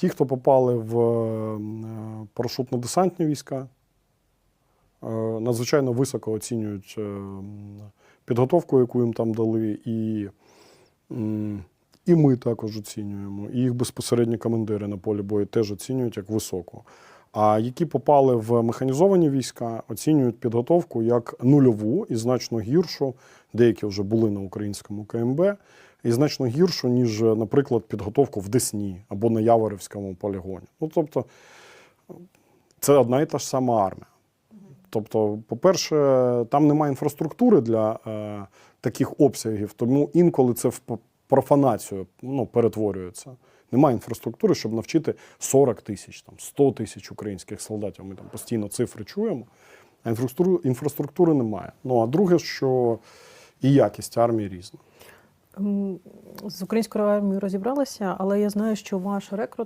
Ті, хто попали в е, парашутно-десантні війська, е, надзвичайно високо оцінюють е, підготовку, яку їм там дали, і, і ми також оцінюємо. І їх безпосередні командири на полі бою теж оцінюють як високу. А які попали в механізовані війська, оцінюють підготовку як нульову і значно гіршу. Деякі вже були на українському КМБ, і значно гіршу, ніж, наприклад, підготовку в Десні або на Яворівському полігоні. Ну, тобто, це одна і та ж сама армія. Тобто, по-перше, там немає інфраструктури для е, таких обсягів, тому інколи це в профанацію ну, перетворюється. Немає інфраструктури, щоб навчити 40 тисяч, там, 100 тисяч українських солдатів. Ми там постійно цифри чуємо, а інфраструктури, інфраструктури немає. Ну а друге, що і якість армії різна. З українською армією розібралися, але я знаю, що ваш рекрут